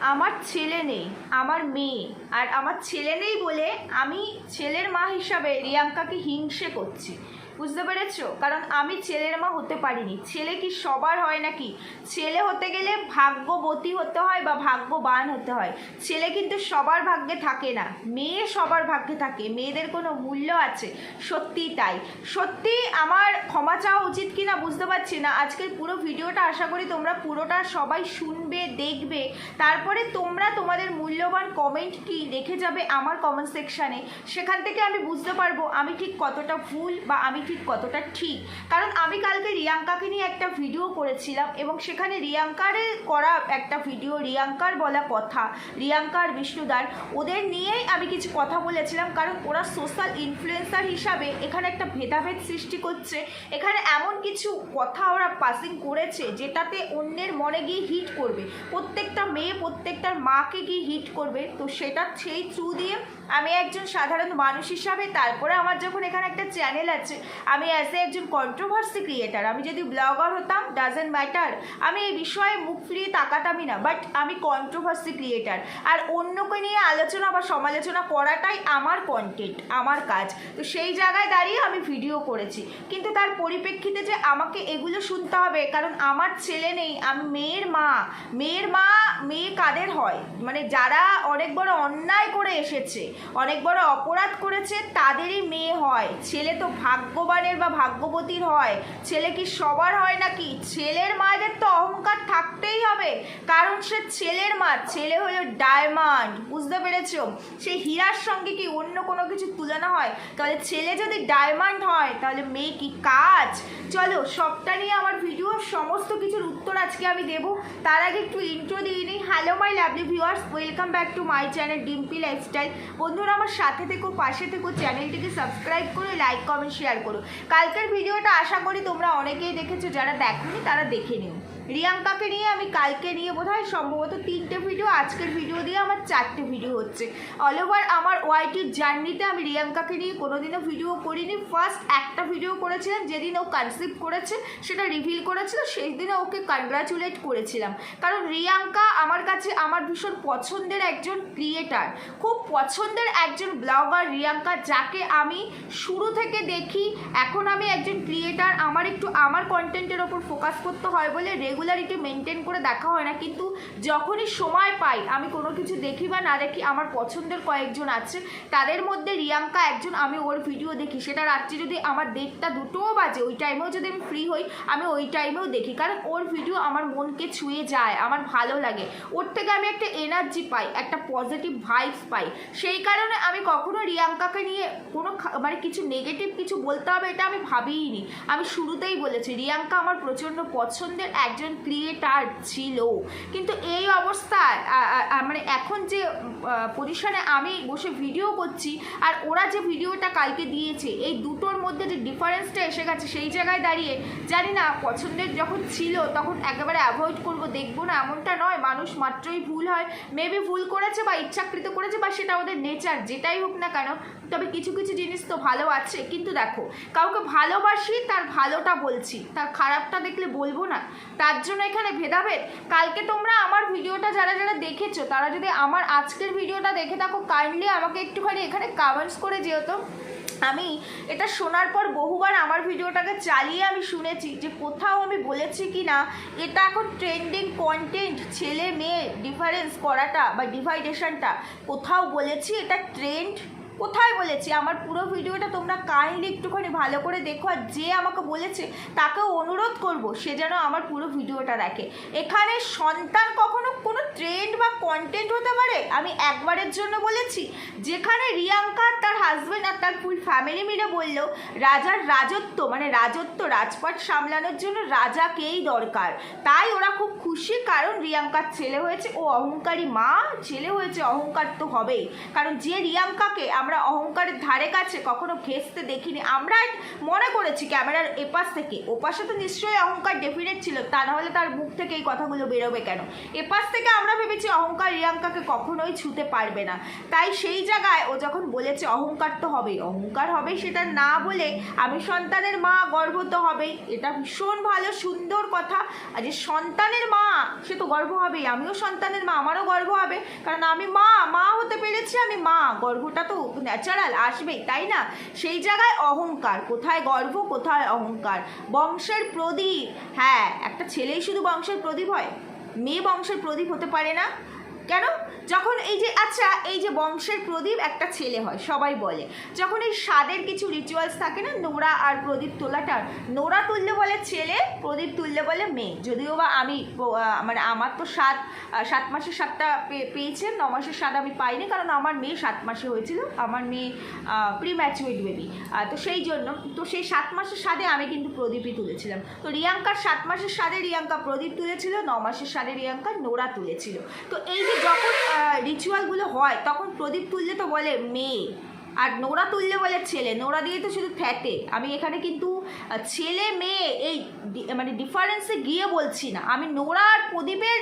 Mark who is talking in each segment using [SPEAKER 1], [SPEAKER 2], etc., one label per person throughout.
[SPEAKER 1] আমার ছেলে নেই, আমার মেয়ে। আর আমার ছেলে নেই বলে আমি ছেলের মা হিসাবে রিয়াঙ্কাকে হিংসে করছি। বুঝতে পেরেছ? কারণ আমি ছেলের মা হতে পারিনি। ছেলে কি সবার হয় নাকি? ছেলে হতে গেলে ভাগ্যবতী হতে হয় বা ভাগ্যবান হতে হয়। ছেলে কিন্তু সবার ভাগ্যে থাকে না। মেয়ে সবার ভাগ্যে থাকে। মেয়েদের কোনো মূল্য আছে। সত্যি তাই। সত্যি আমার ক্ষমা চাওয়া উচিত কি না বুঝতে পারছি না। আজকের পুরো ভিডিওটা আশা করি তোমরা পুরোটা সবাই শুনবে, দেখবে। তারপরে তোমরা তোমাদের মূল্যবান কমেন্ট কি রেখে যাবে আমার কমেন্ট সেকশানে সেখান থেকে আমি বুঝতে পারব আমি ঠিক কতটা ভুল বা আমি ঠিক কতটা ঠিক? কারণ আমি কালকে রিয়াঙ্কাকে নিয়ে একটা ভিডিও করেছিলাম এবং সেখানে রিয়াঙ্কারে করা একটা ভিডিও রিয়াঙ্কার বলা কথা, রিয়াঙ্কার বিষ্ণুদার, ওদের নিয়েই আমি কিছু কথা বলেছিলাম কারণ ওরা সোশ্যাল ইনফ্লুয়েন্সার হিসাবে এখানে একটা ভেদাভেদ সৃষ্টি করছে। এখানে এমন কিছু কথা ওরা পাসিং করেছে যেটাতে অন্যের মনে গিয়ে হিট করবে। প্রত্যেকটা মেয়ে প্রত্যেকটার মাকে গিয়ে হিট করবে। তো সেটা সেই থ্রু দিয়ে আমি একজন সাধারণ মানুষ হিসাবে, তারপরে আমার যখন এখানে একটা চ্যানেল আছে, আমি অ্যাজ এ একজন কন্ট্রোভার্সি ক্রিয়েটার আমি যদি ব্লগার হতাম ডাজেন্ট ম্যাটার আমি এই বিষয়ে মুখ ফিরিয়ে তাকাতামই না বাট আমি কন্ট্রোভার্সি ক্রিয়েটার আর অন্যকে নিয়ে আলোচনা বা সমালোচনা করাটাই আমার কন্টেন্ট আমার কাজ। তো সেই জায়গায় দাঁড়িয়ে আমি ভিডিও করেছি, কিন্তু তার পরিপ্রেক্ষিতে যে আমাকে এগুলো শুনতে হবে, কারণ আমার ছেলে নেই, আমি মেয়ের মা মেয়ের মা, মেয়ে কাদের হয়? মানে যারা অনেক বড় অন্যায় করে এসেছে অনেক বড় অপরাধ করেছে, তাদেরই মেয়ে হয়। ছেলে তো ভাগ্যবানের বা ভাগ্যবতীর হয়। ছেলে কি সবার হয় নাকি? ছেলের মায়েদের তো অহংকার থাকতেই হবে। কারণ সে ছেলের মা, ছেলে হলো ডায়মন্ড। বুঝতে পেরেছ? সেই হীরার সঙ্গে কি অন্য কোনো কিছু তুলনা হয়? তাহলে ছেলে যদি ডায়মন্ড হয়, তাহলে মেয়ে কি কাজ? চলো, সবটা নিয়ে আমার ভিডিওর সমস্ত কিছুর উত্তর আজকে আমি দেব। তার আগে একটু ইন্ট্রো দিয়ে নিই। Hello my lovely viewers welcome back to my channel Dimpi lifestyle বন্ধুরা, আমার সাথে থেকো, পাশে থেকো, চ্যানেলটিকে সাবস্ক্রাইব করে লাইক কমেন্ট শেয়ার করো। কালকের ভিডিওটা আশা করি তোমরা অনেকেই দেখেছ, যারা দেখোনি তারা দেখে নিও। রিয়াঙ্কাকে নিয়ে, আমি কালকে নিয়ে বোধহয় সম্ভবত তিনটে ভিডিও আজকের ভিডিও দিয়ে আমার চারটে ভিডিও হচ্ছে। অল ওভার আমার ওয়াইটির জার্নিতে আমি রিয়াঙ্কাকে নিয়ে কোনোদিনও ভিডিও করিনি। ফার্স্ট একটা ভিডিও করেছিলাম, যেদিন ও কনসিভ করেছে, সেটা রিভিল করেছিল সেই দিনে ওকে কনগ্রাচুলেট করেছিলাম। কারণ রিয়াঙ্কা আমার কাছে আমার ভীষণ পছন্দের একজন ক্রিয়েটার খুব পছন্দের একজন ব্লগার রিয়াঙ্কা, যাকে আমি শুরু থেকে দেখি, এখন আমি একজন ক্রিয়েটার আমার একটু আমার কন্টেন্টের ওপর ফোকাস করতে হয় বলে রেগুলারিটি মেনটেন করে দেখা হয় না, কিন্তু যখনই সময় পাই, আমি কোনো কিছু দেখি বা না দেখি, আমার পছন্দের কয়েকজন আছে, তাদের মধ্যে রিয়াঙ্কা একজন, আমি ওর ভিডিও দেখি। সেটা রাত্রি যদি আমার দেড়টা দুটোও বাজে, ওই টাইমেও যদি আমি ফ্রি হই, আমি ওই টাইমেও দেখি। কারণ ওর ভিডিও আমার মনকে ছুঁয়ে যায়, আমার ভালো লাগে। ওর থেকে আমি একটা এনার্জি পাই, একটা পজিটিভ ভাইবস পাই। সেই কারণে আমি কখনো রিয়াঙ্কাকে নিয়ে কোনো মানে কিছু নেগেটিভ কিছু বলতে হবে, এটা আমি ভাবিই নি আমি শুরুতেই বলেছি, রিয়াঙ্কা আমার প্রচণ্ড পছন্দের, একজন ক্রিয়েটার ছিল। কিন্তু এই অবস্থায় মানে এখন যে পজিশনে আমি বসে ভিডিও করছি, আর ওরা যে ভিডিওটা কালকে দিয়েছে, এই দুটোর মধ্যে যে ডিফারেন্সটা এসে গেছে, সেই জায়গায় দাঁড়িয়ে, জানি না পছন্দের যখন ছিল, তখন একেবারে অ্যাভয়েড করব, দেখব না, এমনটা নয়, মানুষ মাত্রই ভুল হয়। মেবি ভুল করেছে বা ইচ্ছাকৃত করেছে বা সেটা ওদের নেচার যেটাই হোক না কেন, তবে কিছু কিছু জিনিস তো ভালো আছে। কিন্তু দেখো, কাউকে ভালোবাসি, তার ভালোটা বলছি, তার খারাপটা দেখলে বলব না, তার জন্য এখানে ভেদাভেদ। কালকে তোমরা আমার ভিডিওটা যারা যারা দেখেছ, তারা যদি আমার আজকের ভিডিওটা দেখে থাকো কাইন্ডলি আমাকে একটুখানি এখানে কমেন্টস করে যেহেতু আমি এটা শোনার পর বহুবার আমার ভিডিওটাকে চালিয়ে আমি শুনেছি যে কোথাও আমি বলেছি কি না, এটা এখন ট্রেন্ডিং কন্টেন্ট ছেলে মেয়ে ডিফারেন্স করাটা বা ডিভাইডেশনটা কোথাও বলেছি, এটা ট্রেন্ড কোথায় বলেছি? আমার পুরো ভিডিওটা তোমরা কাইন্ডলি একটুখানি ভালো করে দেখো আর যে আমাকে বলেছে, তাকেও অনুরোধ করব, সে যেন আমার পুরো ভিডিওটা দেখে। এখানে সন্তান কখনো কোনো ট্রেন্ড বা কন্টেন্ট হতে পারে? আমি একবারের জন্য বলেছি, যেখানে রিয়াঙ্কা তার হাজব্যান্ড আর তার ফুল ফ্যামিলি মিলে বলল রাজার রাজত্ব মানে রাজত্ব, রাজপাট সামলানোর জন্য রাজাকেই দরকার। তাই ওরা খুব খুশি কারণ রিয়াঙ্কার ছেলে হয়েছে, ও অহংকারী মা, ছেলে হয়েছে, অহংকার তো হবেই। কারণ যে রিয়াঙ্কাকে আমরা অহংকারের ধারে কাছে কখনো ঘেসতে দেখিনি আমরা মনে করেছি ক্যামেরার এপাশ থেকে, ওপাশে তো নিশ্চয়ই অহংকার ডেফিনেট ছিল, তা নাহলে তার মুখ থেকে এই কথাগুলো বেরোবে কেন? এপাশ থেকে আমরা ভেবেছি অহংকার রিয়াঙ্কাকে কখনোই ছুতে পারবে না। তাই সেই জায়গায় ও যখন বলেছে অহংকার তো হবেই, অহংকার হবে সেটা না বলে আমি সন্তানের মা গর্ব তো হবেই। এটা ভীষণ ভালো, সুন্দর কথা। আর যে সন্তানের মা, সে তো গর্ব হবেই। আমিও সন্তানের মা, আমারও গর্ব হবে। কারণ আমি মা মা হতে পেরেছি আমি মা। গর্বটা তো ন্যাচারাল আসবেই, তাই না? সেই জায়গায় অহংকার। কোথায় গর্ব কোথায় অহংকার? বংশের প্রদীপ। হ্যাঁ একটা ছেলেই শুধু বংশের প্রদীপ হয়। মেয়ে বংশের প্রদীপ হতে পারে না। কেন? যখন এই যে আচ্ছা এই যে বংশের প্রদীপ একটা ছেলে হয়, সবাই বলে। যখন এই স্বাদের কিছু রিচুয়ালস থাকে না নোরা আর প্রদীপ তোলাটার নোরা তুললে বলে ছেলে, প্রদীপ তুললে বলে মেয়ে। যদিও বা আমি মানে আমার তো সাত সাত মাসের সাতটা পেয়েছে ন মাসের স্বাদ আমি পাইনি, কারণ আমার মেয়ে সাত মাসে হয়েছিল, আমার মেয়ে প্রি ম্যাচুইড বেবি তো সেই জন্য, তো সেই সাত মাসের স্বাদে আমি কিন্তু প্রদীপই তুলেছিলাম। তো রিয়াঙ্কার সাত মাসের স্বাদে রিয়াঙ্কা প্রদীপ তুলেছিল, ন মাসের স্বাদে রিয়াঙ্কা নোরা তুলেছিল। তো এই যে যখন রিচুয়ালগুলো হয় তখন প্রদীপ তুললে তো বলে মেয়ে আর নোরা তুললে বলে ছেলে, নোরা দিয়ে তো শুধু ফ্যাটে। আমি এখানে কিন্তু ছেলে, মেয়ে, এই মানে ডিফারেন্সে গিয়ে বলছি না। আমি নোরা আর প্রদীপের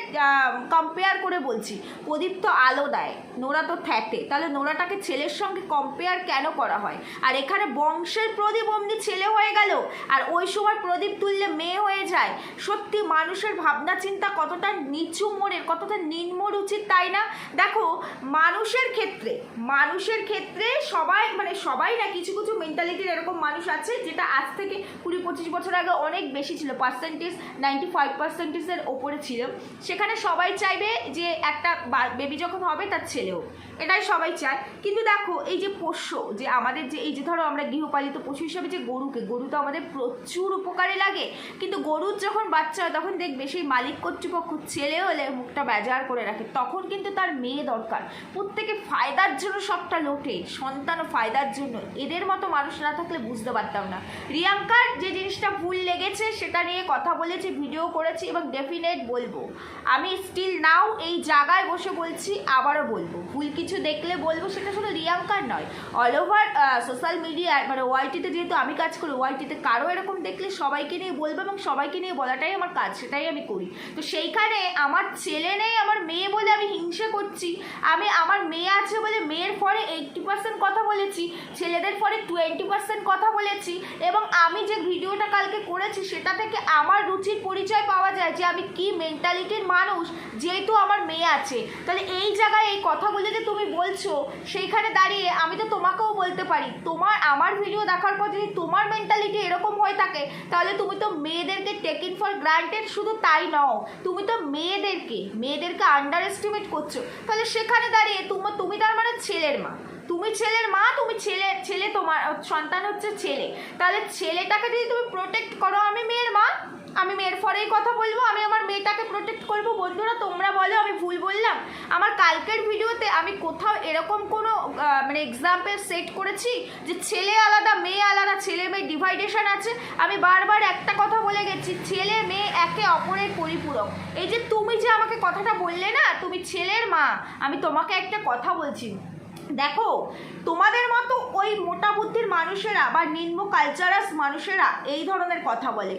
[SPEAKER 1] কম্পেয়ার করে বলছি। প্রদীপ তো আলো দেয়, নোরা তো ফ্যাটে। তাহলে নোরাটাকে ছেলের সঙ্গে কম্পেয়ার কেন করা হয়? আর এখানে বংশের প্রদীপ অমনি ছেলে হয়ে গেল, আর ওই সময় প্রদীপ তুললে মেয়ে হয়ে যায়। সত্যি মানুষের ভাবনা চিন্তা কতটা নিচু মোড়ের কতটা নিম্ন রুচির, তাই না? দেখো, মানুষের ক্ষেত্রে মানুষের ক্ষেত্রে সবাই মানে সবাই না, কিছু কিছু মেন্টালিটির এরকম মানুষ আছে যেটা আজ থেকে কুড়ি পঁচিশ বছর আগে অনেক বেশি ছিল। পার্সেন্টেজ নাইনটি ফাইভ পার্সেন্টেজের ওপরে ছিল। সেখানে সবাই চাইবে যে একটা বেবি যখন হবে তার ছেলেও। এটাই সবাই চায়। কিন্তু দেখো, এই যে পোষ্য, যে আমাদের যে, এই যে ধরো আমরা গৃহপালিত পশু হিসাবে যে গরুকে, গরু তো আমাদের প্রচুর উপকারে লাগে। কিন্তু গরুর যখন বাচ্চা হয়, তখন দেখবে সেই মালিক কর্তৃপক্ষ ছেলে হলে মুখটা বেজার করে রাখে। তখন কিন্তু তার মেয়ে দরকার। প্রত্যেকে ফায়দার জন্য সবটা লোটে। সন্তানও ফায়দার জন্য। এদের মতো মানুষ না থাকলে বুঝতে পারতাম না। রিয়াঙ্কার যে জিনিসটা ভুল লেগেছে সেটা নিয়ে কথা বলেছি, ভিডিও করেছি এবং ডেফিনেট বলব। আমি স্টিল নাও এই জায়গায় বসে বলছি, আবারও বলব। ভুল কিছু দেখলে বলব, সেটা শুধু রিয়াঙ্কার নয় অল ওভার সোশ্যাল মিডিয়ায় মানে ওয়াইটিতে যেহেতু আমি কাজ করি ওয়াইটিতে কারও এরকম দেখলে সবাইকে নিয়ে বলব এবং সবাইকে নিয়ে বলাটাই আমার কাজ, সেটাই আমি করি। তো সেইখানে আমার ছেলে নেই, আমার মেয়ে বলে আমি হিংসে করছি, আমি আমার মেয়ে আছে বলে মেয়ের ফরে এইটটি পার্সেন্ট কথা বলেছি, ছেলেদের ফরে টোয়েন্টি পার্সেন্ট কথা বলেছি, এবং আমি যে ভিডিওটা কালকে করেছি সেটা থেকে আমার রুচির পরিচয় পাওয়া যায় যে আমি কি মেন্টালিটির মানুষ, যেহেতু আমার মেয়ে আছে। তাহলে এই জায়গায় এই কথাগুলো যে তুমি বলছো, সেইখানে দাঁড়িয়ে আমি তো তোমাকেও বলতে পারি। তোমার, আমার ভিডিও দেখার পর যদি তোমার মেন্টালিটি এরকম হয়ে থাকে, তাহলে তুমি তো মেয়েদেরকে টেকিং ফর গ্রান্টেড শুধু তাই নও। তুমি তো মেয়েদেরকে মেয়েদেরকে আন্ডার এস্টিমেট করছ। তাহলে সেখানে দাঁড়িয়ে তুমি তার মানে ছেলের মা। তুমি ছেলের মা, তুমি ছেলে ছেলে তোমার সন্তান হচ্ছে ছেলে। তাহলে ছেলেটাকে যদি তুমি প্রোটেক্ট করো, আমি মেয়ের মা, আমি মেয়ের ফরেই কথা বলব, আমি আমার মেয়েটাকে প্রোটেক্ট করব। বন্ধুরা, তোমরা বলো, আমি ভুল বললাম? আমার কালকের ভিডিওতে আমি কোথাও এরকম কোনো মানে এক্সাম্পল সেট করেছি যে ছেলে আলাদা, মেয়ে আলাদা, ছেলে মেয়ে ডিভাইডেশন আছে। আমি বারবার একটা কথা বলে গেছি, ছেলে, মেয়ে একে অপরের পরিপূরক। এই যে তুমি যে আমাকে কথাটা বললে না, তুমি ছেলের মা, আমি তোমাকে একটা কথা বলছি। দেখো, তোমাদের মতো ওই মোটা বুদ্ধির মানুষেরা বা নিম্ন কালচারাস মানুষেরা এই ধরনের কথা বলে।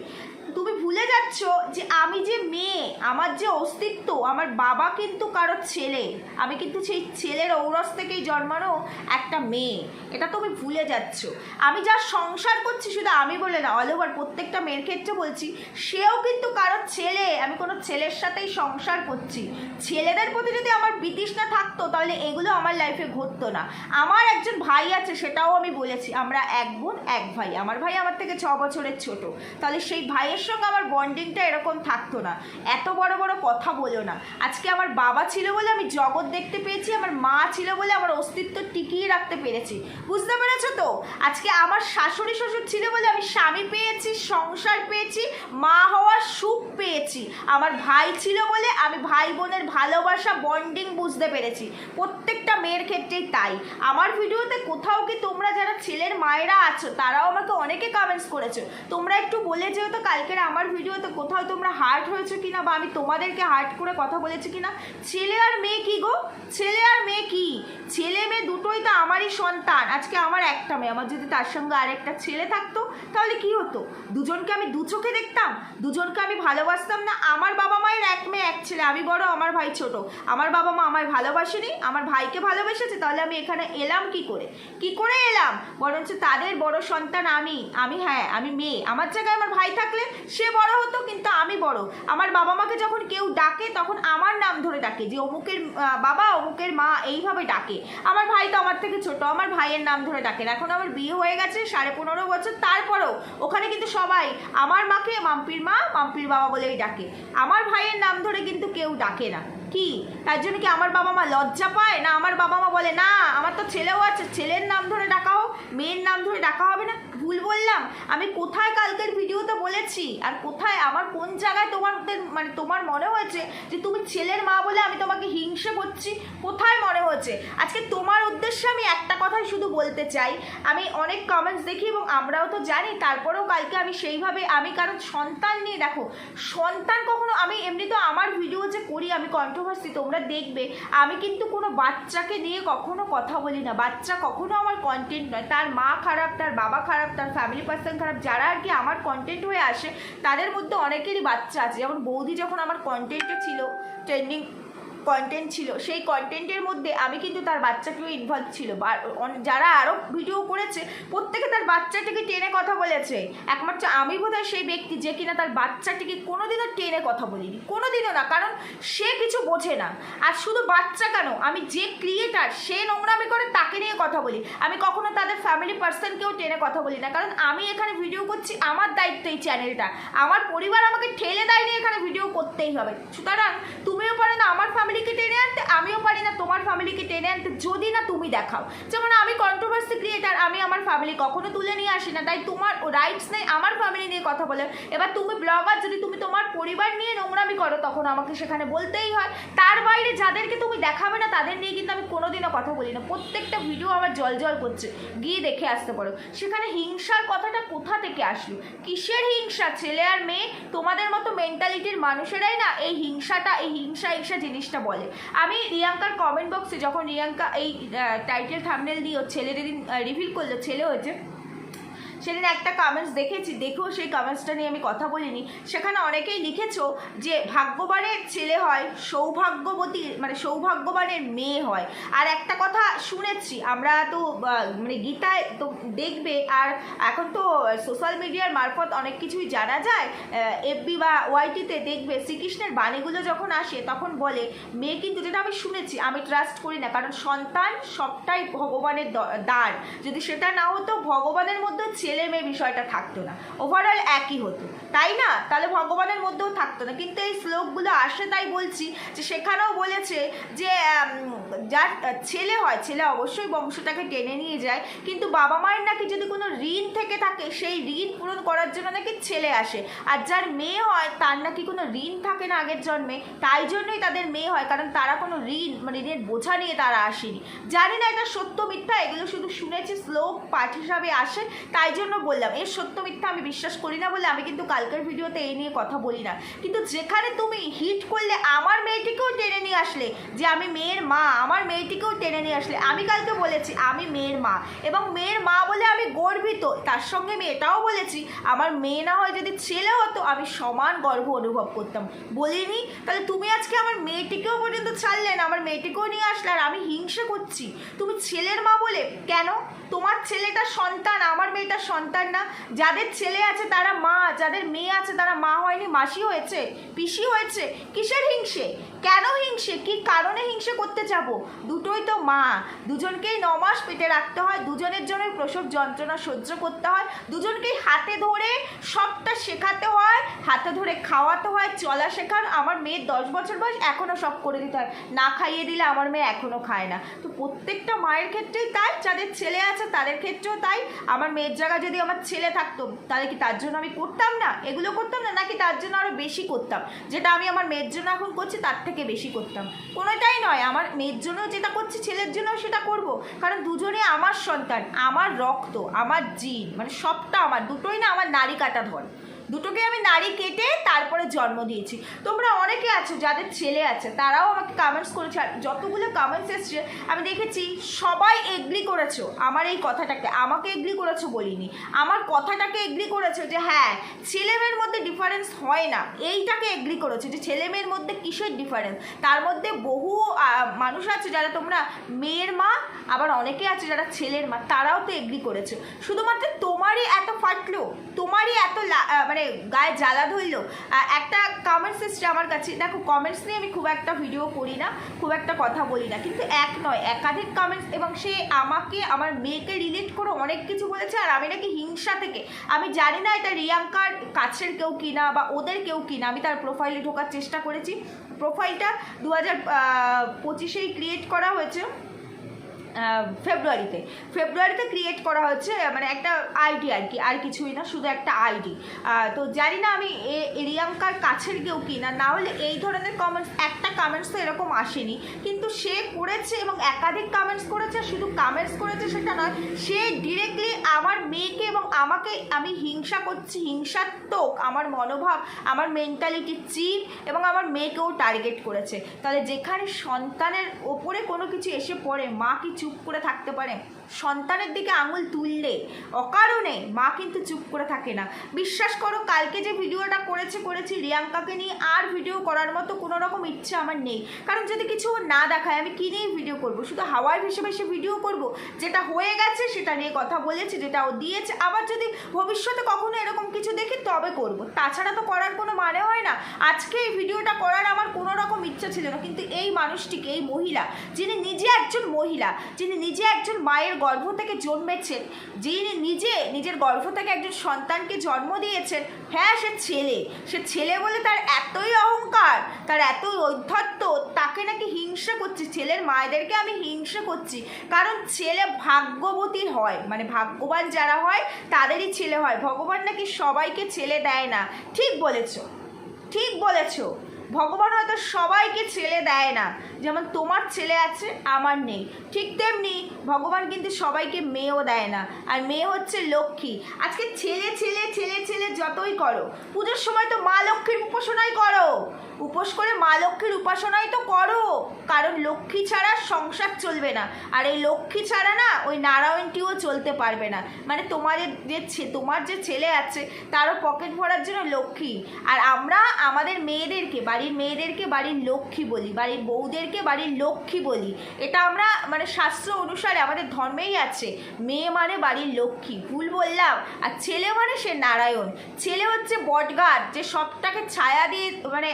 [SPEAKER 1] তুমি ভুলে যাচ্ছ যে আমি যে মেয়ে, আমার যে অস্তিত্ব, আমার বাবা কিন্তু কারও ছেলে। আমি কিন্তু সেই ছেলের ঔরস থেকেই জন্মানো একটা মেয়ে। এটা তুমি ভুলে যাচ্ছ। আমি যা সংসার করছি শুধু আমি বলে না অল ওভার প্রত্যেকটা মেয়ের ক্ষেত্রে বলছি, সেও কিন্তু কারও ছেলে। আমি কোনো ছেলের সাথেই সংসার করছি। ছেলেদের প্রতি যদি আমার বিতৃষ্ণা থাকতো, তাহলে এগুলো আমার লাইফে ঘটতো না। আমার একজন ভাই আছে, সেটাও আমি বলেছি, আমরা এক বোন, এক ভাই। আমার ভাই আমার থেকে ছ বছরের ছোট। তাহলে সেই ভাইয়ের সঙ্গে আমার বন্ডিংটা এরকম থাকতো না। এত বড় বড় কথা বলো না। আজকে আমার বাবা ছিল বলে আমি জগৎ দেখতে পেয়েছি, আমার মা ছিল বলে আমার অস্তিত্ব টিকিয়ে রাখতে পেরেছি। বুঝতে পেরেছ তো? আজকে আমার শাশুড়ি শ্বশুর ছিল বলে আমি স্বামী পেয়েছি, সংসার পেয়েছি, মা হওয়ার সুখ পেয়েছি। আমার ভাই ছিল বলে আমি ভাই বোনের ভালোবাসা বন্ডিং বুঝতে পেরেছি। প্রত্যেকটা মেয়ের ক্ষেত্রেই তাই। আমার ভিডিওতে কোথাও কি তোমরা যারা ছেলের মায়েরা আছো, তারাও আমাকে অনেকে কমেন্টস করেছ। তোমরা একটু বলে যেও তো কালকের আমার ভিডিওতে কোথাও তোমরা হার্ট হয়েছো কিনা বা আমি তোমাদেরকে হার্ট করে কথা বলেছি কিনা? ছেলে আর মেয়ে কি গো? ছেলে আর মেয়ে কি? ছেলে মেয়ে দুটোই তো আমারই সন্তান। আজকে আমার একটা মেয়ে, আমার যদি তার সঙ্গে আরেকটা ছেলে থাকতো তাহলে কি হতো? দুজনকে আমি দু চোখে দেখতাম? দুজনকে আমি ভালোবাসতাম না? আমার বাবা মায়ের এক মেয়ে, এক ছেলে। আমি বড়, আমার ভাই ছোট। আমার বাবা মা আমায় ভালোবাসেনি, আমার ভাইকে ভালোবেসেছে, তাহলে আমি এখানে এলাম কি করে? কি করে এলাম? বরঞ্চ তাদের বড় সন্তান আমি। আমি হ্যাঁ আমি মেয়ে। আমার জায়গায় আমার ভাই থাকলে সে বড় হতো, কিন্তু আমি বড়। আমার বাবা মাকে যখন কেউ ডাকে, তখন আমার নাম ধরে ডাকে যে, অমুকের বাবা, অমুকের মা এইভাবে ডাকে। আমার ভাই তো আমার থেকে ছোট, আমার ভাইয়ের নাম ধরে ডাকেন এখন আমার বিয়ে হয়ে গেছে, সাড়ে পনেরো বছর তারপরেও ওখানে কিন্তু সবাই আমার মাকে মাম্পির মা, মাম্পির বাবা বলেই ডাকে। আমার ভাইয়ের নাম ধরে কিন্তু কেউ ডাকে না। কি? তার জন্য কি আমার বাবা মা লজ্জা পায়? না, আমার বাবা মা বলে, না, আমার তো ছেলেও আছে। ছেলের নাম ধরে ডাকা হোক, মেয়ের নাম ধরে ডাকা হবে না বললাম, আমি কোথায় কালকের ভিডিওতে বলেছি? আর কোথায় আমার কোন জায়গায় তোমাদের মানে তোমার মনে হয়েছে যে তুমি ছেলের মা বলে আমি তোমাকে হিংসে করছি? কোথায় মনে হয়েছে? আজকে তোমার উদ্দেশ্যে আমি একটা কথাই শুধু বলতে চাই। আমি অনেক কমেন্টস দেখি এবং আমরাও তো জানি, তারপরেও কালকে আমি সেইভাবে, আমি কারণ সন্তান নিয়ে, দেখো, সন্তান কখনো আমি এমনি তো আমার ভিডিও যে করি, আমি কন্ট্রোভার্সি তোমরা দেখবে। আমি কিন্তু কোনো বাচ্চাকে নিয়ে কখনো কথা বলি না। বাচ্চা কখনো আমার কন্টেন্ট নয়। তার মা খারাপ, তার বাবা খারাপ, তার ফ্যামিলি পার্সন খারাপ, যারা আর কি আমার কন্টেন্ট হয়ে আসে, তাদের মধ্যে অনেকেরই বাচ্চা আছে। যেমন বৌদি যখন আমার কন্টেন্টে ছিল ট্রেন্ডিং কন্টেন্ট ছিল, সেই কন্টেন্টের মধ্যে আমি কিন্তু তার বাচ্চাকেও ইনভলভ ছিল। যারা আরও ভিডিও করেছে, প্রত্যেকে তার বাচ্চাটিকে টেনে কথা বলেছে। একমাত্র আমি বোধহয় সেই ব্যক্তি যে কিনা তার বাচ্চাটিকে কোনোদিনও টেনে কথা বলিনি। কোনোদিনও না, কারণ সে কিছু বোঝে না। আর শুধু বাচ্চা কেন, আমি যে ক্রিয়েটার সে নোংরামি করে তাকে নিয়ে কথা বলি। আমি কখনো তাদের ফ্যামিলি পার্সনকেও টেনে কথা বলি না। কারণ আমি এখানে ভিডিও করছি আমার দায়িত্ব এই চ্যানেলটা আমার পরিবার আমাকে ঠেলে দেয়নি এখানে ভিডিও করতেই হবে। সুতরাং তুমিও পারে না, আমার ফ্যামিলিকে টেনে আনতে, আমিও পারি না তোমার ফ্যামিলিকে টেনে আনতে, যদি না তুমি দেখাও। যেমন আমি কন্ট্রোভার্সি ক্রিয়েটার আমি আমার ফ্যামিলি কখনো তুলে নিয়ে আসি না, তাই তোমার রাইটস নেই, আমার ফ্যামিলি নিয়ে কথা বলে। এবার তুমি ব্লগার যদি তুমি তোমার পরিবার নিয়ে নোংরামি করো, তখন আমাকে সেখানে বলতেই হয়। বাইরে যাদেরকে তুমি দেখাবে না, তাদের নিয়ে কিন্তু আমি কোনোদিনও কথা বলি না। প্রত্যেকটা ভিডিও আমার জল জল করছে। গিয়ে দেখে আসতে পারো। সেখানে হিংসার কথাটা কোথা থেকে আসলো? কিসের হিংসা? ছেলে আর মেয়ে তোমাদের মতো মেন্টালিটির মানুষেরাই না এই হিংসাটা, এই হিংসা হিংসা জিনিসটা বলে। আমি রিয়াঙ্কার কমেন্ট বক্সে যখন রিয়াঙ্কা এই টাইটেল থামনেল দিয়ে ওর ছেলের দিন রিভিল করল, ছেলে হয়েছে সেদিন একটা কমেন্টস দেখেছি, দেখেও সেই কমেন্টসটা নিয়ে আমি কথা বলিনি। সেখানে অনেকেই লিখেছো যে ভাগ্যবানের ছেলে হয়, সৌভাগ্যবতী মানে সৌভাগ্যবানের মেয়ে হয়। আর একটা কথা শুনেছি, আমরা তো মানে গীতায় তো দেখবে, আর এখন তো সোশ্যাল মিডিয়ার মারফত অনেক কিছুই জানা যায়। এফবি বা ওয়াইটিতে দেখবে, শ্রীকৃষ্ণের বাণীগুলো যখন আসে, তখন বলে, মেয়ে কিন্তু, যেটা আমি শুনেছি, আমি ট্রাস্ট করি না, কারণ সন্তান সবটাই ভগবানের দান। যদি সেটা না হতো, ভগবানের মধ্যে ছেলে মেয়ে বিষয়টা থাকতো না। ওভারঅল একই হতো। তাই না? তাহলে ভগবানের মধ্যেও থাকতো না। কিন্তু এই শ্লোকগুলো আসে তাই বলছি যে সেখানেও বলেছে যে যার ছেলে হয়, ছেলে অবশ্যই বংশটাকে টেনে নিয়ে যায়। কিন্তু বাবা মায়ের নাকি যদি কোনো ঋণ থেকে থাকে, সেই ঋণ পূরণ করার জন্য নাকি ছেলে আসে। আর যার মেয়ে হয়, তার নাকি কোনো ঋণ থাকে না আগের জন্মে। তাই জন্যই তাদের মেয়ে হয়, কারণ তারা কোনো ঋণ মানে ঋণের বোঝা নিয়ে তারা আসেনি। জানি না এটা সত্য মিথ্যা, এগুলো শুধু শুনেছি, শ্লোক পাঠ হিসাবে আসে। তাই জন্য বললাম, এর সত্য মিথ্যা আমি বিশ্বাস করি না বলে আমি কিন্তু কালকের ভিডিওতে এই নিয়ে কথা বলি না। কিন্তু যেখানে তুমি হিট করলে আমার মেয়েটিকেও টেনে নিয়ে আসলে যে আমি মেয়ের মা, আমার মেয়েটিকেও টেনে নিয়ে আসলে। আমি কালকে বলেছি, আমি মেয়ের মা। এবং মেয়ের মা বলে আমি গর্বিত। তার সঙ্গে আমি এটাও বলেছি, আমার মেয়ে না হয় যদি ছেলে হতো, আমি সমান গর্ব অনুভব করতাম। বলিনি, তাহলে তুমি আজকে আমার মেয়েটিকেও পর্যন্ত ছাড়লে না, আমার মেয়েটিকেও নিয়ে আসলে, আর আমি হিংসে করছি। তুমি ছেলের মা বলে, কেন? তোমার ছেলেটা সন্তান, আমার মেয়েটা সন্তান না। যাদের ছেলে আছে তারা মা, যাদের মেয়ে আছে তারা মা হয়নি, মাসি হয়েছে, পিসি হয়েছে, কিসের হিংসে? কেন হিংসে? কি কারণে হিংসে করতে যাব? দুটোই তো মা। দুজনকেই নমাস পেটে রাখতে হয়, দুজনের জন্য প্রসব যন্ত্রণা সহ্য করতে হয়, দুজনকেই হাতে ধরে সবটা শেখাতে হয়, হাতে ধরে খাওয়াতে হয়, চলা শেখার আমার মেয়ের দশ বছর বয়স এখনও সব করে দিতে হয়। না খাইয়ে দিলে আমার মেয়ে এখনও খায় না। তো প্রত্যেকটা মায়ের ক্ষেত্রেই তাই, যাদের ছেলে আছে তাদের ক্ষেত্রেও তাই। আমার মেয়ের জায়গায় যদি আমার ছেলে থাকতো, তাহলে কি তার জন্য আমি করতাম না? এগুলো করতাম না? নাকি তার জন্য আরও বেশি করতাম? যেটা আমি আমার মেয়ের জন্য এখন করছি, তার থেকে বেশি করতাম। কোনোটাই নয়। আমার মেয়ের জন্য যেটা করছি, ছেলের জন্য সেটা করব। কারণ দুজনে আমার সন্তান, আমার রক্ত, আমার জিন মানে সবটা আমার, দুটোই না আমার নারী কাটা ধর দুটোকে আমি নারী কেটে তারপরে জন্ম দিয়েছি। তোমরা অনেকে আছো, যাদের ছেলে আছে, তারাও আমাকে কমেন্টস করেছে। যতগুলো কমেন্টস এসছে, আমি দেখেছি সবাই এগ্রি করেছ। আমার এই কথাটাকে, আমাকে এগ্রি করেছ বলিনি। আমার কথাটাকে এগ্রি করেছ যে হ্যাঁ ছেলে মেয়ের মধ্যে ডিফারেন্স হয় না। এইটাকে এগ্রি করেছ যে ছেলে মেয়ের মধ্যে কিসের ডিফারেন্স তার মধ্যে বহু মানুষ আছে যারা তোমরা মেয়ের মা, আবার অনেকে আছে যারা ছেলের মা, তারাও তো এগ্রি করেছে। শুধুমাত্র তোমারই এত ফাটলো, তোমারই এত মানে গায়ে জ্বালা ধরলো। একটা কমেন্টস এসছে আমার কাছে, দেখো কমেন্টস নিয়ে আমি খুব একটা ভিডিও করি না, খুব একটা কথা বলি না, কিন্তু এক নয়, একাধিক কমেন্টস এবং সে আমাকে, আমার মেয়েকে রিলেট করে অনেক কিছু বলেছে, আর আমি নাকি হিংসা থেকে, আমি জানি না এটা রিয়াঙ্কার কাছের কেউ কিনা, বা ওদের কেউ কিনা, আমি তার প্রোফাইলে ঢোকার চেষ্টা করেছি। প্রোফাইলটা দু হাজার পঁচিশেই ক্রিয়েট করা হয়েছে। ফেব্রুয়ারিতে ফেব্রুয়ারিতে ক্রিয়েট করা হচ্ছে মানে একটা আইডি আর কি, আর কিছুই না, শুধু একটা আইডি তো জানি না আমি এ- রিয়াঙ্কার কাছের কেউ কি না না হলে এই ধরনের কমেন্টস একটা কমেন্টস তো এরকম আসেনি। কিন্তু সে করেছে এবং একাধিক কমেন্টস করেছে শুধু কমেন্টস করেছে সেটা নয়, সে ডিরেক্টলি আমার মেয়েকে এবং আমাকে আমি হিংসা করছি, হিংসাত্মক আমার মনোভাব, আমার মেন্টালিটি চিপ এবং আমার মেয়েকেও টার্গেট করেছে। তাহলে যেখানে সন্তানের ওপরে কোনো কিছু এসে পড়ে, মা কি চুপ করে থাকতে পারে। সন্তানের দিকে আঙুল তুললে অকারণে মা কিন্তু চুপ করে থাকে না। বিশ্বাস করো, কালকে যে ভিডিওটা করেছে, করেছি রিয়াঙ্কাকে নিয়ে আর ভিডিও করার মতো কোনো রকম ইচ্ছে আমার নেই। কারণ যদি কিছু না দেখায়, আমি কী নিয়ে ভিডিও করব? শুধু হাওয়ায় ভেসে ভেসে ভিডিও করব? যেটা হয়ে গেছে সেটা নিয়ে কথা বলেছে, যেটা ও দিয়েছে। আবার যদি ভবিষ্যতে কখনো এরকম কিছু দেখি, তবে করব। তাছাড়া তো করার কোনো মানে হয় না। আজকে এই ভিডিওটা করার আমার কোনো রকম ইচ্ছা ছিল না। কিন্তু এই মানুষটিকে, এই মহিলা, যিনি নিজে একজন মহিলা, যিনি নিজে একজন মায়ের গর্ভ থেকে জন্মেছেন, যিনি নিজে নিজের গর্ভ থেকে একজন সন্তানকে জন্ম দিয়েছেন হ্যাঁ সে ছেলে। সে ছেলে বলে তার এতই অহংকার, তার এতই ঔদ্ধত্য, তাকে নাকি হিংসা করছি। ছেলের মায়েদেরকে আমি হিংসা করছি। কারণ ছেলে ভাগ্যবতী হয় মানে ভাগ্যবান যারা হয়, তাদেরই ছেলে হয়। ভগবান নাকি সবাইকে ছেলে দেয় না। ঠিক বলেছ, ঠিক বলেছ। ভগবান হয়তো সবাইকে ছেলে দেয় না। যেমন তোমার ছেলে আছে, আমার নেই। ঠিক তেমনি ভগবান কিন্তু সবাইকে মেয়েও দেয় না। আর মেয়ে হচ্ছে লক্ষ্মী। আজকে ছেলে ছেলে ছেলে ছেলে যতই করো, পুজোর সময় তো মা লক্ষ্মীর উপাসনাই করো। উপোস করে মা লক্ষ্মীর উপাসনাই তো করো। কারণ লক্ষ্মী ছাড়া সংসার চলবে না। আর এই লক্ষ্মী ছাড়া না, ওই নারায়ণটিও চলতে পারবে না। মানে তোমাদের যে তোমার যে ছেলে আছে, তারও পকেট ভরার জন্য লক্ষ্মী। আর আমরা আমাদের মেয়েদেরকে বাড়ির মেয়েদেরকে বাড়ির লক্ষ্মী বলি, বাড়ির বউদেরকে বাড়ির লক্ষ্মী বলি। এটা আমরা মানে শাস্ত্র অনুসারে আমাদের ধর্মেই আছে। মেয়ে মানে বাড়ির লক্ষ্মী, ভুল বললাম। আর ছেলে মানে সে নারায়ণ। ছেলে হচ্ছে বটগাছ, যে সবটাকে ছায়া দিয়ে মানে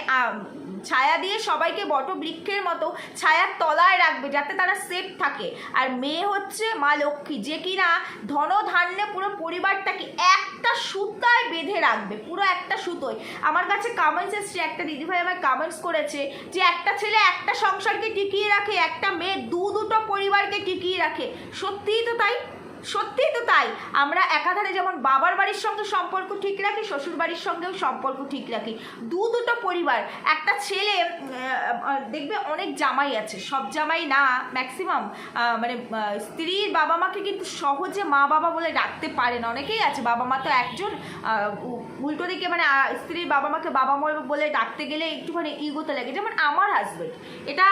[SPEAKER 1] ছায়া দিয়ে সবাইকে বটবৃক্ষের মতো ছায়ার তলায় রাখবে যাতে তারা সেফ থাকে। আর মেয়ে হচ্ছে মা লক্ষ্মী, যে কিনা ধন ধান্যে পুরো পরিবারটাকে একটা সুতায় বেঁধে রাখবে, পুরো একটা সুতোয়। আমার কাছে কামেন্টস এসছে, একটা দিদিভাই আমার কামেন্টস করেছে যে একটা ছেলে একটা সংসারকে টিকিয়ে রাখে, একটা মেয়ে দু দুটো পরিবারকে টিকিয়ে রাখে। সত্যিই তো তাই? সত্যিই তো তাই। আমরা একাধারে যেমন বাবার বাড়ির সঙ্গে সম্পর্ক ঠিক রাখি, শ্বশুর বাড়ির সঙ্গেও সম্পর্ক ঠিক রাখি। দু দুটো পরিবার, একটা ছেলে দেখবে অনেক জামাই আছে। সব জামাই না ম্যাক্সিমাম মানে স্ত্রীর বাবা মাকে কিন্তু সহজে মা বাবা বলে ডাকতে পারে না। অনেকেই আছে, বাবা মা তো একজন উল্টো দিকে মানে স্ত্রীর বাবা মাকে বাবা মা বলে ডাকতে গেলে একটুখানি ইগোতে লাগে। যেমন আমার হাজবেন্ড এটা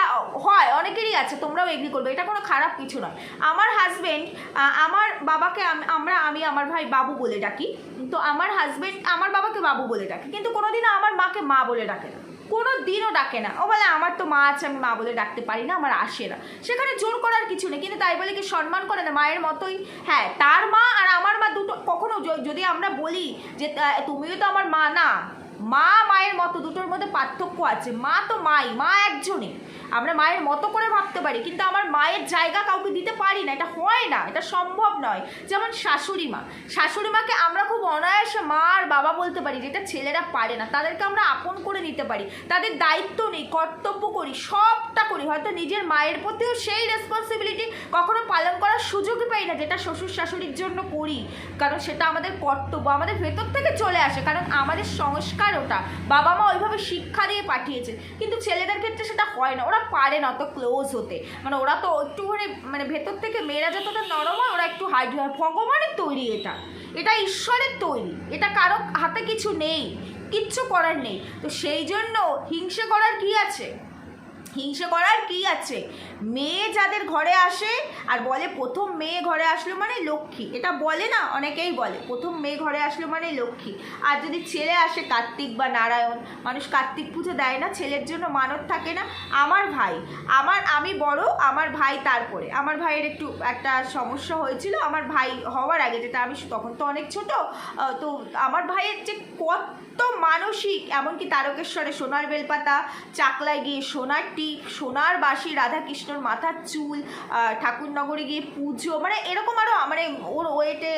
[SPEAKER 1] হয়, অনেকেরই আছে, তোমরাও এগ্রি করবে, এটা কোনো খারাপ কিছু নয়। আমার হাজবেন্ড আমার বাবাকে আমরা, আমি আমার ভাই বাবু বলে ডাকি। তো আমার হাজবেন্ড আমার বাবাকে বাবু বলে ডাকে। কিন্তু কোনোদিনও আমার মাকে মা বলে ডাকে না। কোনো দিনও ডাকে না। ও বলে, আমার তো মা আছে, আমি মা বলে ডাকতে পারি না, আমার আসে না। সেখানে জোর করার কিছু নেই। কিন্তু তাই বলে কি সম্মান করে না? মায়ের মতোই। হ্যাঁ তার মা আর আমার মা দুটো কখনো যদি আমরা বলি যে তুমিও তো আমার মা না। মা মায়ের মতো দুটোর মধ্যে পার্থক্য আছে। মা তো মাই, মা একজনই। আমরা মায়ের মতো করে ভাবতে পারি, কিন্তু আমার মায়ের জায়গা কাউকে দিতে পারি না, এটা হয় না, এটা সম্ভব নয়। যেমন শাশুড়ি মা, শাশুড়ি মাকে আমরা খুব অনায়াসে মা আর বাবা বলতে পারি, যেটা ছেলেরা পারে না। তাদেরকে আমরা আপন করে নিতে পারি, তাদের দায়িত্ব নেই, কর্তব্য করি, সবটা করি। হয়তো নিজের মায়ের প্রতিও সেই রেসপন্সিবিলিটি কখনো পালন করার সুযোগই পাই না, যেটা শ্বশুর শাশুড়ির জন্য করি। কারণ সেটা আমাদের কর্তব্য, আমাদের ভেতর থেকে চলে আসে, কারণ আমাদের সংস্কার ওটা? বাবা মা ওইভাবে শিক্ষা দিয়ে পাঠিয়েছে কিন্তু ছেলেদের ক্ষেত্রে সেটা হয় না। ওরা পারে না অত ক্লোজ হতে। মানে ওরা তো একটুখানি মানে ভেতর থেকে মেয়েরা যতটা নরম হয়, ওরা একটু হাইড হয়। ভগবানের তৈরি এটা। এটা ঈশ্বরের তৈরি। এটা কারও হাতে কিছু নেই। কিচ্ছু করার নেই। তো সেই জন্য হিংসে করার কি আছে? হিংসে করার কি আছে? মেয়ে যাদের ঘরে আসে, আর বলে প্রথম মেয়ে ঘরে আসলো মানে লক্ষ্মী। এটা বলে না, অনেকেই বলে, প্রথম মেয়ে ঘরে আসলো মানে লক্ষ্মী। আর যদি ছেলে আসে কার্তিক বা নারায়ণ, মানুষ কার্তিক পুজো দেয় না, ছেলের জন্য মানত থাকে না। আমার ভাই, আমার, আমি বড়, আমার ভাই তারপরে। আমার ভাইয়ের একটু একটা সমস্যা হয়েছিল, আমার ভাই হওয়ার আগে যেটা আমি তখন তো অনেক ছোট তো আমার ভাইয়ের যে কত মানসিক, এমনকি তারকেশ্বরে সোনার বেলপাতা, চাকলায় গিয়ে সোনার টিপ সোনার বাসি রাধাকৃষ্ণর মাথার চুল ঠাকুরনগরে গিয়ে পুজো মানে এরকম আরও মানে ওর ওয়েটে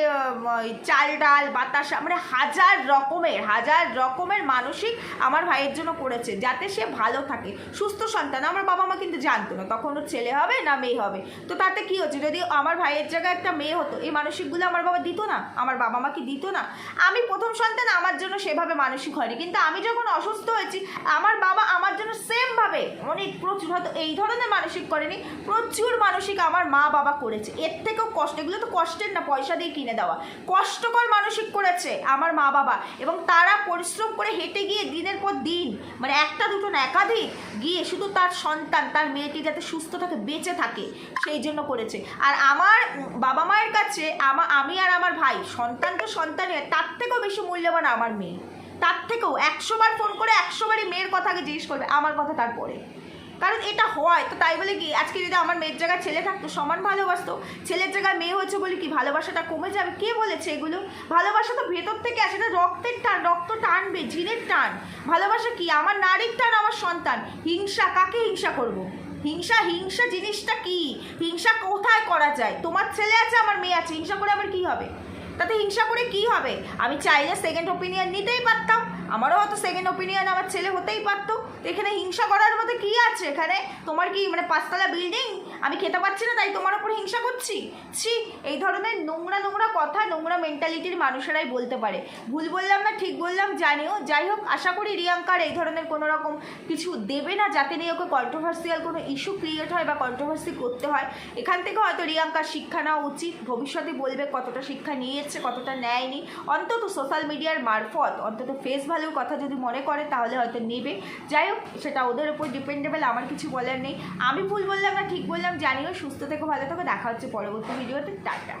[SPEAKER 1] চাল ডাল, বাতাসা মানে হাজার রকমের হাজার রকমের মানসিক আমার ভাইয়ের জন্য করেছে, যাতে সে ভালো থাকে। সুস্থ সন্তান, আমার বাবা মা কিন্তু জানতো না, তখন ওর ছেলে হবে না মেয়ে হবে। তো তাতে কি হচ্ছে, যদি আমার ভাইয়ের জায়গায় একটা মেয়ে হতো, এই মানসিকগুলো আমার বাবা দিত না, আমার বাবা মা কি দিত না? আমি প্রথম সন্তান, আমার জন্য সেভাবে মানসিক হয়নি, কিন্তু আমি যখন অসুস্থ হয়েছি, আমার বাবা আমার জন্য সেমভাবে অনেক প্রচুর হয়তো এই ধরনের মানসিক করেনি। প্রচুর মানসিক আমার মা বাবা করেছে। এর থেকেও কষ্ট, এগুলো তো কষ্টের না, পয়সা দিয়ে কিনে দেওয়া। কষ্টকর মানসিক করেছে আমার মা বাবা। এবং তারা পরিশ্রম করে হেঁটে গিয়ে দিনের পর দিন মানে একটা দুটো না, একাধিক গিয়ে শুধু তার সন্তান, তার মেয়েটি যাতে সুস্থ থাকে, বেঁচে থাকে, সেই জন্য করেছে। আর আমার বাবা মায়ের কাছে আমা- আমি আর আমার ভাই, সন্তান তো সন্তানের, তার থেকেও বেশি মূল্যবান আমার মেয়ে। তার থেকেও একশোবার ফোন করে একশো বারই মেয়ের কথা আগে জিজ্ঞেস করবে, আমার কথা তারপরে। কারণ এটা হয়, তো তাই বলে কি, আজকে যদি আমার মেয়ের জায়গায় ছেলে থাকতো, সমান ভালোবাসতো, ছেলের জায়গায় মেয়ে হচ্ছে বলে কি ভালোবাসাটা কমে যাবে? কে বলেছে এগুলো? ভালোবাসা তো ভেতর থেকে আসে, এটা রক্তের টান, রক্ত টানবে, জিনের টান। ভালোবাসা কি? আমার নারীর টান, আমার সন্তান। হিংসা কাকে হিংসা করব। হিংসা হিংসা জিনিসটা কি? হিংসা কোথায় করা যায়? তোমার ছেলে আছে, আমার মেয়ে আছে, হিংসা করে আমার কি হবে? তাতে হিংসা করে কি হবে? আমি চাইলে সেকেন্ড ওপিনিয়ন নিতেই পারতাম। আমারও হয়তো সেকেন্ড ওপিনিয়ন আমার ছেলে হতেই পারতো। এখানে হিংসা করার মধ্যে কি আছে? এখানে তোমার কি মানে পাঁচতলা বিল্ডিং আমি খেতে পাচ্ছি না, তাই তোমার ওপর হিংসা করছি? ছি, এই ধরনের নোংরা নোংরা কথা নোংরা মেন্টালিটির মানুষেরাই বলতে পারে। ভুল বললাম না, ঠিক বললাম, জানিও। যাই হোক, আশা করি রিয়াঙ্কার এই ধরনের কোনো রকম কিছু দেবে না, যাতে নিয়ে ওকে কন্ট্রোভার্সিয়াল কোনো ইস্যু ক্রিয়েট হয় বা কন্ট্রোভার্সি করতে হয়। এখান থেকে হয়তো রিয়াঙ্কার শিক্ষা নেওয়া উচিত। ভবিষ্যতে বলবে কতটা শিক্ষা নিয়েছে, কতটা নেয়নি। অন্তত সোশ্যাল মিডিয়ার মারফত, অন্তত ফেস ভ্যালুর কথা যদি মনে করে, তাহলে হয়তো নেবে। যাই হোক, সেটা ওদের উপর ডিপেন্ডেবল আমার কিছু বলার নেই। আমি ভুল বললাম না, ঠিক বললাম জানিও সুস্থ থেকে ভালো থেকো দেখা হচ্ছে পরবর্তী ভিডিওতে টাটা।